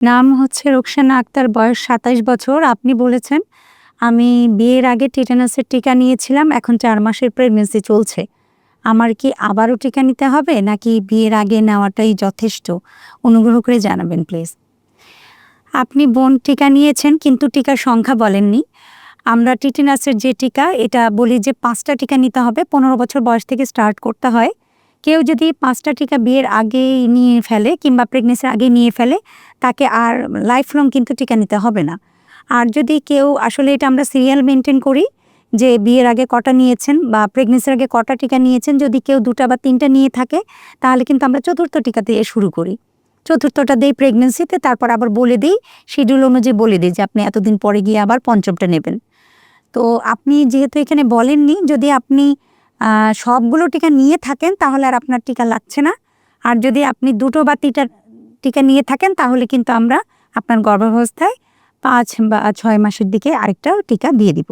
নাম হচ্ছে রোকসানা আক্তার, বয়স সাতাইশ বছর। আপনি বলেছেন, আমি বিয়ের আগে টিটানাসের টিকা নিয়েছিলাম, এখন চার মাসের প্রেগনেন্সি চলছে। আমার কি আবারও টিকা নিতে হবে, নাকি বিয়ের আগে নেওয়াটাই যথেষ্ট? অনুগ্রহ করে জানাবেন, প্লিজ। আপনি বোন টিকা নিয়েছেন, কিন্তু টিকার সংখ্যা বলেননি। আমরা টিটিনাসের যে টিকা, এটা বলি যে পাঁচটা টিকা নিতে হবে, পনেরো বছর বয়স থেকে স্টার্ট করতে হয়। কেউ যদি পাঁচটা টিকা বিয়ের আগে নিয়ে ফেলে কিংবা প্রেগনেন্সির আগে নিয়ে ফেলে, তাকে আর লাইফ লং কিন্তু টিকা নিতে হবে না। আর যদি কেউ, আসলে এটা আমরা সিরিয়াল মেনটেন করি যে বিয়ের আগে কটা নিয়েছেন বা প্রেগনেন্সির আগে কটা টিকা নিয়েছেন, যদি কেউ দুটা বা তিনটা নিয়ে থাকে, তাহলে কিন্তু আমরা চতুর্থ টিকা দিয়ে শুরু করি। চতুর্থটা দিই প্রেগনেন্সিতে তারপর আবার বলে দিই শিডিউল অনুযায়ী বলে দিই যে আপনি এতদিন পরে গিয়ে আবার পঞ্চমটা নেবেন। তো আপনি যেহেতু এখানে বলেননি, যদি আপনি সবগুলো টিকা নিয়ে থাকেন, তাহলে আর আপনার টিকা লাগছে না। আর যদি আপনি দুটো বা তিনটা টিকা নিয়ে থাকেন, তাহলে কিন্তু আমরা আপনার গর্ভাবস্থায় পাঁচ বা ছয় মাসের দিকে আরেকটা টিকা দিয়ে দিব।